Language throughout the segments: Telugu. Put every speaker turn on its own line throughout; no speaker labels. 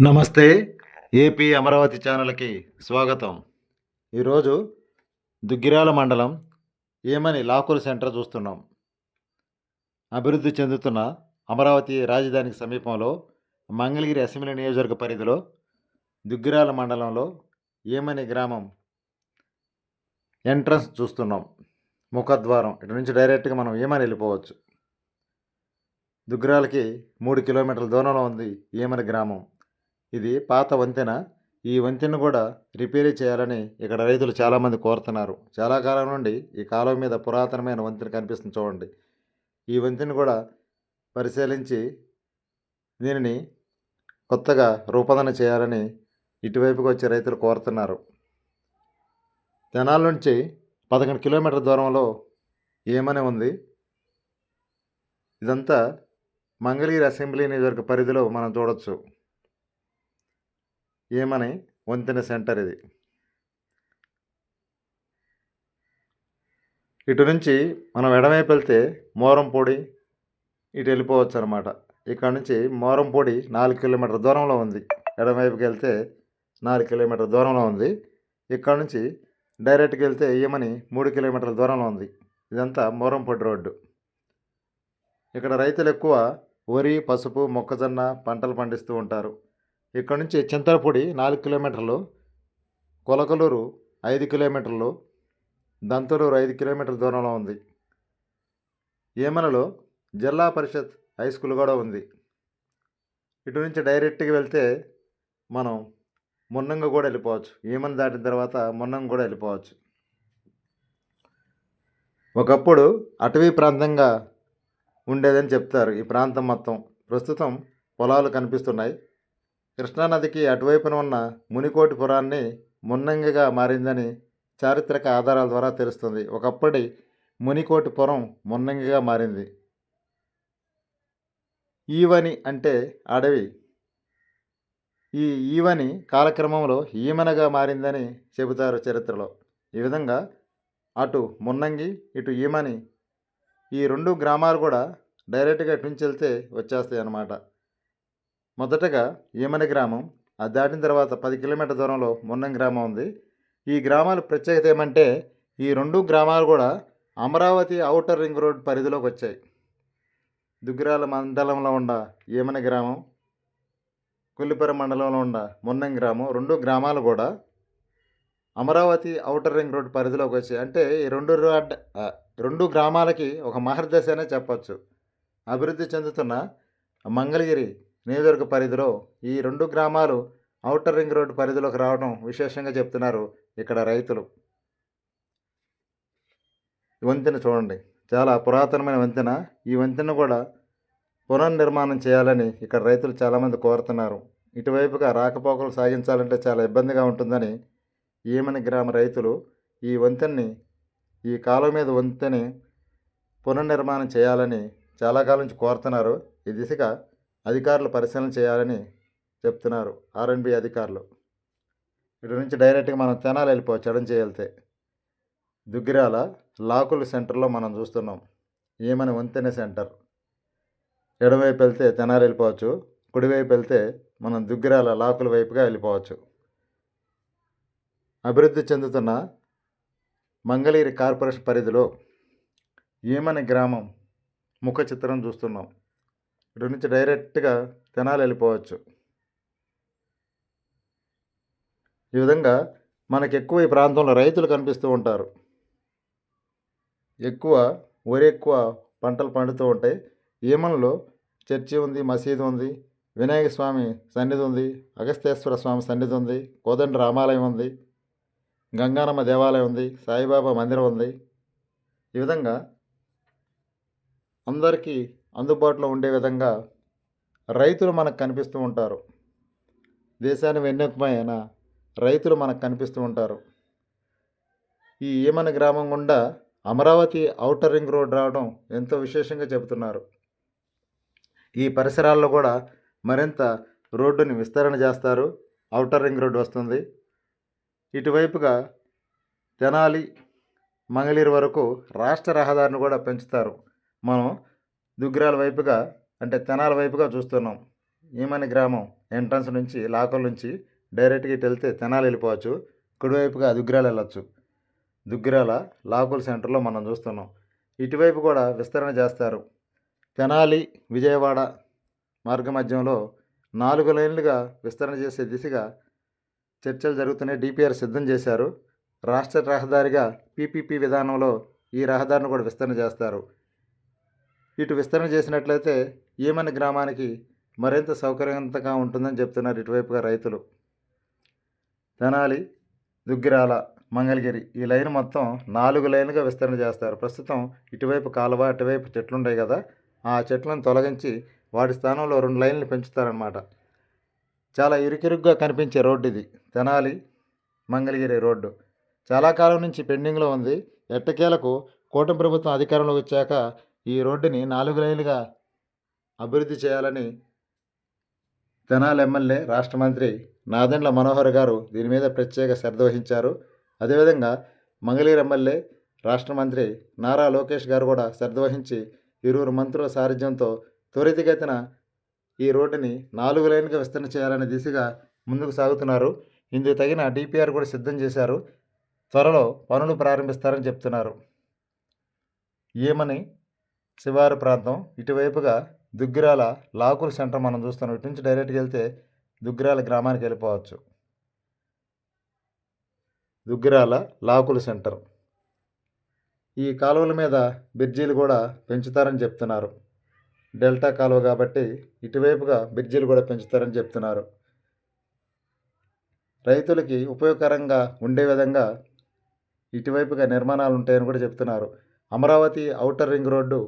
నమస్తే. ఏపీ అమరావతి ఛానల్కి స్వాగతం. ఈరోజు దుగ్గిరాల మండలం ఏమని లాకుల సెంటర్ చూస్తున్నాం. అభివృద్ధి చెందుతున్న అమరావతి రాజధానికి సమీపంలో మంగళగిరి అసెంబ్లీ నియోజకవర్గ పరిధిలో దుగ్గిరాల మండలంలో ఏమని గ్రామం ఎంట్రన్స్ చూస్తున్నాం. ముఖద్వారం. ఇటు నుంచి డైరెక్ట్గా మనం ఏమని వెళ్ళిపోవచ్చు? దుగ్గిరాలకి మూడు కిలోమీటర్ల దూరంలో ఉంది ఏమని గ్రామం. ఇది పాత వంతెన. ఈ వంతెన కూడా రిపేర్ చేయాలని ఇక్కడ రైతులు చాలామంది కోరుతున్నారు. చాలా కాలం నుండి ఈ కాలువ మీద పురాతనమైన వంతెన కనిపిస్తుంది చూడండి. ఈ వంతెన కూడా పరిశీలించి దీనిని కొత్తగా రూపొందన చేయాలని ఇటువైపుకి వచ్చే రైతులు కోరుతున్నారు. తెనాల నుంచి పదకొండు కిలోమీటర్ల దూరంలో ఏమని ఉంది? ఇదంతా మంగళగిరి అసెంబ్లీ నియోజకవర్గ పరిధిలో మనం చూడొచ్చు. ఏమని? వంతెన సెంటర్ ఇది. ఇటు నుంచి మనం ఎడమవైపు వెళ్తే మోరంపొడి ఇటు వెళ్ళిపోవచ్చు అనమాట ఇక్కడ నుంచి మోరంపొడి నాలుగు కిలోమీటర్ దూరంలో ఉంది. ఎడమవైపుకి వెళ్తే నాలుగు కిలోమీటర్ దూరంలో ఉంది. ఇక్కడ నుంచి డైరెక్ట్కి వెళ్తే ఏమని? మూడు కిలోమీటర్ల దూరంలో ఉంది. ఇదంతా మోరంపొడి రోడ్డు. ఇక్కడ రైతులు ఎక్కువ వరి పసుపు మొక్కజొన్న పంటలు పండిస్తూ ఉంటారు. ఇక్కడ నుంచి చింతలపూడి నాలుగు కిలోమీటర్లు కొలకలూరు ఐదు కిలోమీటర్లు దంతలూరు ఐదు కిలోమీటర్ల దూరంలో ఉంది. ఏమనలో జిల్లా పరిషత్ హై స్కూల్ కూడా ఉంది. ఇటు నుంచి డైరెక్ట్గా వెళ్తే మనం మున్నంగ కూడా వెళ్ళిపోవచ్చు. ఏమని దాటిన తర్వాత మున్నంగ కూడా వెళ్ళిపోవచ్చు. ఒకప్పుడు అటవీ ప్రాంతంగా ఉండేదని చెప్తారు. ఈ ప్రాంతం మొత్తం ప్రస్తుతం పొలాలు కనిపిస్తున్నాయి. కృష్ణానదికి అటువైపున ఉన్న మునికోటి పురాన్ని మున్నంగిగా మారిందని చారిత్రక ఆధారాల ద్వారా తెలుస్తుంది. ఒకప్పటి మునికోటి పురం మున్నంగిగా మారింది. ఈవని అంటే అడవి. ఈ ఈవని కాలక్రమంలో ఈమనగా మారిందని చెబుతారు చరిత్రలో. ఈ విధంగా అటు మున్నంగి ఇటు ఈమని ఈ రెండు గ్రామాలు కూడా డైరెక్ట్గా ఇటు నుంచి వెళ్తే వచ్చేస్తాయి అన్నమాట మొదటగా ఏమని గ్రామం అది దాటిన తర్వాత పది కిలోమీటర్ దూరంలో మున్నం గ్రామం ఉంది. ఈ గ్రామాల ప్రత్యేకత ఏమంటే ఈ రెండు గ్రామాలు కూడా అమరావతి ఔటర్ రింగ్ రోడ్ పరిధిలోకి వచ్చాయి. దుగ్గిరాల మండలంలో ఉన్న ఏమని గ్రామం కొల్లిపర మండలంలో ఉన్న మున్నం గ్రామం రెండు గ్రామాలు కూడా అమరావతి ఔటర్ రింగ్ రోడ్ పరిధిలోకి వచ్చాయి. అంటే ఈ రెండు రోడ్ రెండు గ్రామాలకి ఒక మహర్దశ అనే చెప్పచ్చు. అభివృద్ధి చెందుతున్న మంగళగిరి నియోజకవర్గ పరిధిలో ఈ రెండు గ్రామాలు ఔటర్ రింగ్ రోడ్డు పరిధిలోకి రావడం విశేషంగా చెప్తున్నారు ఇక్కడ రైతులు. వంతెన చూడండి. చాలా పురాతనమైన వంతెన. ఈ వంతెన కూడా పునర్నిర్మాణం చేయాలని ఇక్కడ రైతులు చాలామంది కోరుతున్నారు. ఇటువైపుగా రాకపోకలు సాగించాలంటే చాలా ఇబ్బందిగా ఉంటుందని ఈమని గ్రామ రైతులు ఈ వంతెనని ఈ కాలం మీద వంతెని పునర్నిర్మాణం చేయాలని చాలా కాలం నుంచి కోరుతున్నారు. ఈ దిశగా అధికారులు పరిశీలన చేయాలని చెప్తున్నారు ఆర్ఎన్బి అధికారులు. ఇటు నుంచి డైరెక్ట్గా మనం తెనాలి వెళ్ళిపోవచ్చు ఎడం చేయాలితే. దుగ్గిరాల లాకుల సెంటర్లో మనం చూస్తున్నాం. ఏమని వంతెన సెంటర్? ఎడమవైపు వెళ్తే తెనాలి వెళ్ళిపోవచ్చు కుడివైపు వెళ్తే మనం దుగ్గిరాల లాకుల వైపుగా వెళ్ళిపోవచ్చు. అభివృద్ధి చెందుతున్న మంగళగిరి కార్పొరేషన్ పరిధిలో ఏమని గ్రామం ముఖ చిత్రం చూస్తున్నాం? ఇటు నుంచి డైరెక్ట్గా తెనాలి వెళ్ళిపోవచ్చు. ఈ విధంగా మనకు ఎక్కువ ఈ ప్రాంతంలో రైతులు కనిపిస్తూ ఉంటారు. ఎక్కువ వరి ఎక్కువ పంటలు పండుతూ ఉంటాయి. ఈమన్లో చర్చి ఉంది మసీదు ఉంది వినాయక స్వామి సన్నిధి ఉంది అగస్తేశ్వర స్వామి సన్నిధి ఉంది కోదండ రామాలయం ఉంది గంగానమ్మ దేవాలయం ఉంది సాయిబాబా మందిరం ఉంది. ఈ విధంగా అందరికీ అందుబాటులో ఉండే విధంగా రైతులు మనకు కనిపిస్తూ ఉంటారు. దేశాన్ని వెన్నెక్కమైన రైతులు మనకు కనిపిస్తూ ఉంటారు. ఈ ఏమన గ్రామం గుండా అమరావతి ఔటర్ రింగ్ రోడ్ రావడం ఎంతో విశేషంగా చెబుతున్నారు. ఈ పరిసరాల్లో కూడా మరింత రోడ్డుని విస్తరణ చేస్తారు. ఔటర్ రింగ్ రోడ్డు వస్తుంది. ఇటువైపుగా తెనాలి మంగళీరు వరకు రాష్ట్ర రహదారిని కూడా పెంచుతారు. మనం దుగ్గిరాల వైపుగా అంటే తెనాల వైపుగా చూస్తున్నాం. ఈమని గ్రామం ఎంట్రన్స్ నుంచి లాకల్ నుంచి డైరెక్ట్గా ఇటు వెళ్తే తెనాలి వెళ్ళిపోవచ్చు. కుడివైపుగా దుగ్గిరాలు వెళ్ళొచ్చు. దుగ్గిరాల లాకుల్ సెంటర్లో మనం చూస్తున్నాం. ఇటువైపు కూడా విస్తరణ చేస్తారు. తెనాలి విజయవాడ మార్గ మధ్యంలో నాలుగు లైన్లుగా విస్తరణ చేసే దిశగా చర్చలు జరుగుతున్నాయి. డిపిఆర్ సిద్ధం చేశారు. రాష్ట్ర రహదారిగా పీపీపీ విధానంలో ఈ రహదారిని కూడా విస్తరణ చేస్తారు. ఇటు విస్తరణ చేసినట్లయితే ఈమని గ్రామానికి మరింత సౌకర్యవంతంగా ఉంటుందని చెప్తున్నారు ఇటువైపుగా రైతులు. తెనాలి దుగ్గిరాల మంగళగిరి ఈ లైన్ మొత్తం నాలుగు లైన్లుగా విస్తరణ చేస్తారు. ప్రస్తుతం ఇటువైపు కాలువ అటువైపు చెట్లు ఉంటాయి కదా ఆ చెట్లను తొలగించి వాటి స్థానంలో రెండు లైన్లు పెంచుతారనమాట చాలా ఇరుకిరుగ్గా కనిపించే రోడ్డు ఇది. తెనాలి మంగళగిరి రోడ్డు. చాలా కాలం నుంచి పెండింగ్లో ఉంది. ఎట్టకేలకు కూటమి ప్రభుత్వం అధికారంలోకి వచ్చాక ఈ రోడ్డుని నాలుగు లైన్లుగా అభివృద్ధి చేయాలని తెనాలి ఎమ్మెల్యే రాష్ట్ర మంత్రి నాదెండ్ల మనోహర్ గారు దీని మీద ప్రత్యేక శ్రద్ధ వహించారు. అదేవిధంగా మంగళీర్ ఎమ్మెల్యే రాష్ట్ర మంత్రి నారా లోకేష్ గారు కూడా శ్రద్ధ వహించి ఇరువురు మంత్రుల సారథ్యంతో త్వరితగతిన ఈ రోడ్డుని నాలుగు లైన్గా విస్తరణ చేయాలనే దిశగా ముందుకు సాగుతున్నారు. ఇందుకు తగిన డిపిఆర్ కూడా సిద్ధం చేశారు. త్వరలో పనులు ప్రారంభిస్తారని చెప్తున్నారు. ఏమని శివారు ప్రాంతం ఇటువైపుగా దుగ్గిరాల లాకుల సెంటర్ మనం చూస్తున్నాం. ఇటు నుంచి డైరెక్ట్గా వెళ్తే దుగ్గిరాల గ్రామానికి వెళ్ళిపోవచ్చు. దుగ్గిరాల లాకుల సెంటర్. ఈ కాలువల మీద బ్రిడ్జీలు కూడా పెంచుతారని చెప్తున్నారు. డెల్టా కాలువ కాబట్టి ఇటువైపుగా బ్రిడ్జీలు కూడా పెంచుతారని చెప్తున్నారు. రైతులకి ఉపయోగకరంగా ఉండే విధంగా ఇటువైపుగా నిర్మాణాలు ఉంటాయని కూడా చెప్తున్నారు. అమరావతి ఔటర్ రింగ్ రోడ్డు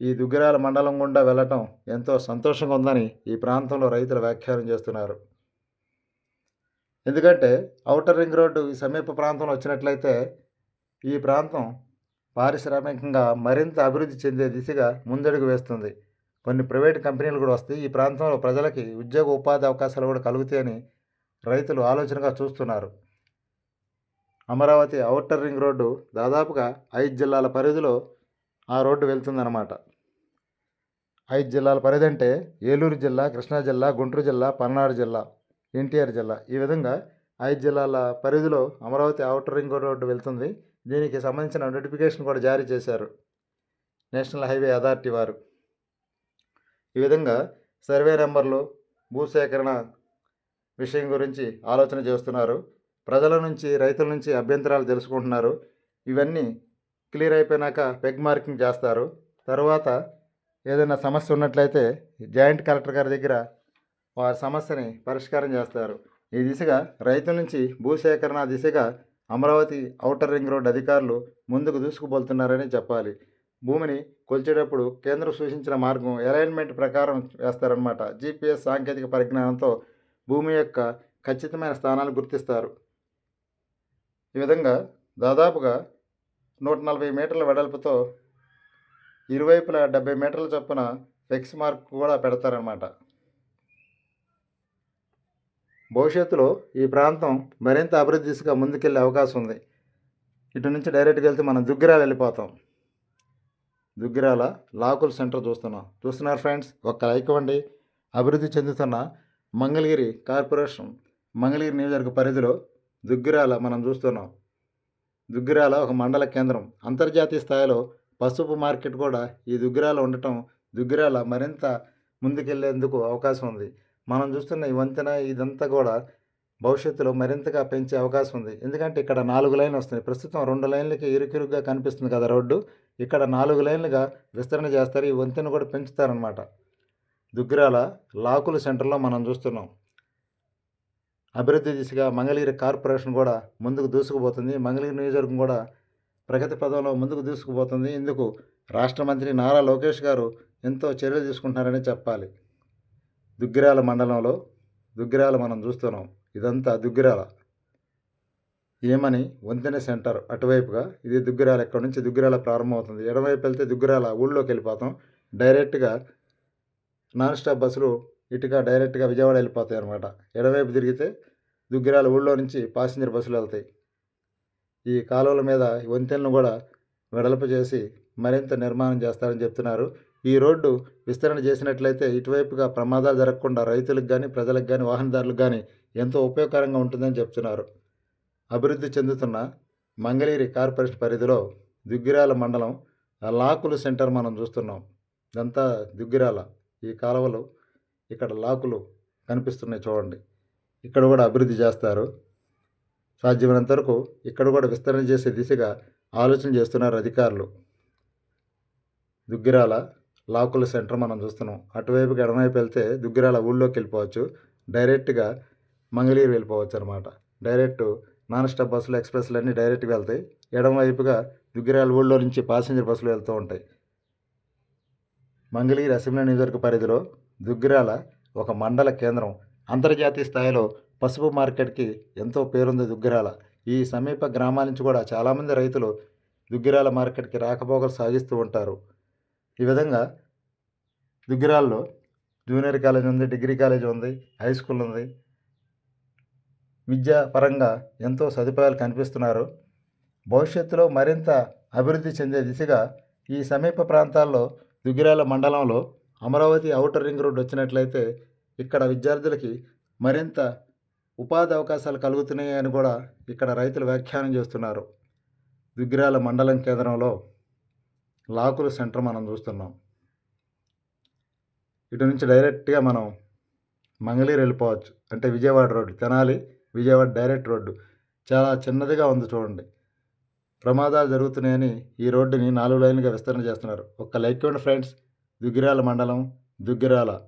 ఈ దుగ్గిరాల మండలం గుండా వెళ్ళటం ఎంతో సంతోషంగా ఉందని ఈ ప్రాంతంలో రైతులు వ్యాఖ్యానం చేస్తున్నారు. ఎందుకంటే ఔటర్ రింగ్ రోడ్డు ఈ సమీప ప్రాంతంలో వచ్చినట్లయితే ఈ ప్రాంతం పారిశ్రామికంగా మరింత అభివృద్ధి చెందే దిశగా ముందడుగు వేస్తుంది. కొన్ని ప్రైవేట్ కంపెనీలు కూడా వస్తాయి. ఈ ప్రాంతంలో ప్రజలకి ఉద్యోగ ఉపాధి అవకాశాలు కూడా కలుగుతాయని రైతులు ఆలోచనగా చూస్తున్నారు. అమరావతి ఔటర్ రింగ్ రోడ్డు దాదాపుగా ఐదు జిల్లాల పరిధిలో ఆ రోడ్డు వెళ్తుందన్నమాట. ఐదు జిల్లాల పరిధి అంటే ఏలూరు జిల్లా కృష్ణా జిల్లా గుంటూరు జిల్లా పల్నాడు జిల్లా ఎన్టీఆర్ జిల్లా. ఈ విధంగా ఐదు జిల్లాల పరిధిలో అమరావతి అవుటర్ రింగ్ రోడ్డు వెళ్తుంది. దీనికి సంబంధించిన నోటిఫికేషన్ కూడా జారీ చేశారు నేషనల్ హైవే అథారిటీ వారు. ఈ విధంగా సర్వే నెంబర్లు భూసేకరణ విషయం గురించి ఆలోచన చేస్తున్నారు. ప్రజల నుంచి రైతుల నుంచి అభ్యంతరాలు తెలుసుకుంటున్నారు. ఇవన్నీ క్లియర్ అయిపోయినాక పెగ్ మార్కింగ్ చేస్తారు. తర్వాత ఏదైనా సమస్య ఉన్నట్లయితే జాయింట్ కలెక్టర్ గారి దగ్గర వారి సమస్యని పరిష్కారం చేస్తారు. ఈ దిశగా రైతు నుంచి భూసేకరణ దిశగా అమరావతి ఔటర్ రింగ్ రోడ్ అధికారులు ముందుకు దూసుకుపోతున్నారని చెప్పాలి. భూమిని కొలిచేటప్పుడు కేంద్రం సూచించిన మార్గం అలైన్మెంట్ ప్రకారం వేస్తారనమాట జీపీఎస్ సాంకేతిక పరిజ్ఞానంతో భూమి యొక్క ఖచ్చితమైన స్థానాలు గుర్తిస్తారు. ఈ విధంగా దాదాపుగా నూట నలభై మీటర్ల వెడల్పుతో ఇరువైపులా డెబ్బై మీటర్ల చొప్పున ఫెక్స్ మార్క్ కూడా పెడతారనమాట భవిష్యత్తులో ఈ ప్రాంతం మరింత అభివృద్ధి దిశగా ముందుకెళ్ళే అవకాశం ఉంది. ఇటు నుంచి డైరెక్ట్గా వెళ్తే మనం దుగ్గిరాల వెళ్ళిపోతాం. దుగ్గిరాల లాకుల్ సెంటర్ చూస్తున్నాం. చూస్తున్నారు ఫ్రెండ్స్ ఒక్క లైక్ ఇవ్వండి. అభివృద్ధి చెందుతున్న మంగళగిరి కార్పొరేషన్ మంగళగిరి నియోజకవర్గ పరిధిలో దుగ్గిరాల మనం చూస్తున్నాం. దుగ్గిరాల ఒక మండల కేంద్రం. అంతర్జాతీయ స్థాయిలో పసుపు మార్కెట్ కూడా ఈ దుగ్గిరాల ఉండటం దుగ్గిరాల మరింత ముందుకెళ్ళేందుకు అవకాశం ఉంది. మనం చూస్తున్న ఈ వంతెన ఇదంతా కూడా భవిష్యత్తులో మరింతగా పెంచే అవకాశం ఉంది. ఎందుకంటే ఇక్కడ నాలుగు లైన్లు వస్తున్నాయి. ప్రస్తుతం రెండు లైన్లకి ఇరుకిరుగ్గా కనిపిస్తుంది కదా రోడ్డు. ఇక్కడ నాలుగు లైన్లుగా విస్తరణ చేస్తారు. ఈ వంతెన కూడా పెంచుతారనమాట దుగ్గిరాల లాకుల సెంటర్లో మనం చూస్తున్నాం. అభివృద్ధి దిశగా మంగళగిరి కార్పొరేషన్ కూడా ముందుకు దూసుకుపోతుంది. మంగళగిరి నియోజకవర్గం కూడా ప్రగతి పదంలో ముందుకు దూసుకుపోతుంది. ఇందుకు రాష్ట్ర మంత్రి నారా లోకేష్ గారు ఎంతో చర్యలు తీసుకుంటున్నారని చెప్పాలి. దుగ్గిరాల మండలంలో దుగ్గిరాల మనం చూస్తున్నాం. ఇదంతా దుగ్గిరాల. ఏమని? వంతెన సెంటర్ అటువైపుగా. ఇది దుగ్గిరాల ఇక్కడ నుంచి దుగ్గిరాల ప్రారంభమవుతుంది. ఎడమవైపు వెళ్తే దుగ్గిరాల ఊళ్ళోకి వెళ్ళిపోతాం. డైరెక్ట్గా నాన్ స్టాప్ బస్సులు ఇటుగా డైరెక్ట్గా విజయవాడ వెళ్ళిపోతాయి అనమాట ఎడమవైపు తిరిగితే దుగ్గిరాల ఊళ్ళో నుంచి పాసింజర్ బస్సులు వెళ్తాయి. ఈ కాలువల మీద వంతెనను కూడా వెడల్పు చేసి మరింత నిర్మాణం చేస్తారని చెప్తున్నారు. ఈ రోడ్డు విస్తరణ చేసినట్లయితే ఇటువైపుగా ప్రమాదాలు జరగకుండా రైతులకు కానీ ప్రజలకు కానీ వాహనదారులకు కానీ ఎంతో ఉపయోగకరంగా ఉంటుందని చెప్తున్నారు. అభివృద్ధి చెందుతున్న మంగళగిరి కార్పొరేషన్ పరిధిలో దుగ్గిరాల మండలం లాకులు సెంటర్ మనం చూస్తున్నాం. ఇదంతా దుగ్గిరాల ఈ కాలువలు ఇక్కడ లాకులు కనిపిస్తున్నాయి చూడండి. ఇక్కడ కూడా అభివృద్ధి చేస్తారు. సాధ్యమైనంత వరకు ఇక్కడ కూడా విస్తరణ చేసే దిశగా ఆలోచన చేస్తున్నారు అధికారులు. దుగ్గిరాల లాకుల సెంటర్ మనం చూస్తున్నాం. అటువైపుకి ఎడమవైపు వెళ్తే దుగ్గిరాల ఊళ్ళోకి వెళ్ళిపోవచ్చు. డైరెక్ట్గా మంగళగిరి వెళ్ళిపోవచ్చు అనమాట డైరెక్ట్ నాన్ స్టాప్ బస్సులు ఎక్స్ప్రెస్లు అన్నీ డైరెక్ట్గా వెళ్తాయి. ఎడమవైపుగా దుగ్గిరాల ఊళ్ళో నుంచి పాసెంజర్ బస్సులు వెళ్తూ ఉంటాయి. మంగళగిరి అసెంబ్లీ నియోజకవర్గ పరిధిలో దుగ్గిరాల ఒక మండల కేంద్రం. అంతర్జాతీయ స్థాయిలో పసుపు మార్కెట్కి ఎంతో పేరుంది దుగ్గిరాల. ఈ సమీప గ్రామాల నుంచి కూడా చాలామంది రైతులు దుగ్గిరాల మార్కెట్కి రాకపోకలు సాగిస్తూ ఉంటారు. ఈ విధంగా దుగ్గిరాల్లో జూనియర్ కాలేజ్ ఉంది డిగ్రీ కాలేజ్ ఉంది హై స్కూల్ ఉంది. విద్యా పరంగా ఎంతో సదుపాయాలు కనిపిస్తున్నారు. భవిష్యత్తులో మరింత అభివృద్ధి చెందే దిశగా ఈ సమీప ప్రాంతాల్లో దుగ్గిరాల మండలంలో అమరావతి ఔటర్ రింగ్ రోడ్ వచ్చినట్లయితే ఇక్కడ విద్యార్థులకి మరింత ఉపాధి అవకాశాలు కలుగుతున్నాయి అని కూడా ఇక్కడ రైతులు వ్యాఖ్యానం చేస్తున్నారు. దుగ్గిరాల మండలం కేంద్రంలో లాకుల సెంటర్ మనం చూస్తున్నాం. ఇటు నుంచి డైరెక్ట్గా మనం మంగళీరు వెళ్ళిపోవచ్చు. అంటే Vijayawada road Tenali Vijayawada direct road. చాలా చిన్నదిగా ఉంది చూడండి. ప్రమాదాలు జరుగుతున్నాయని ఈ రోడ్డుని నాలుగు లైన్లుగా విస్తరణ చేస్తున్నారు. ఒక్క లైక్ ఇవ్వండి ఫ్రెండ్స్. దుగ్గిరాల మండలం దుగ్గిరాల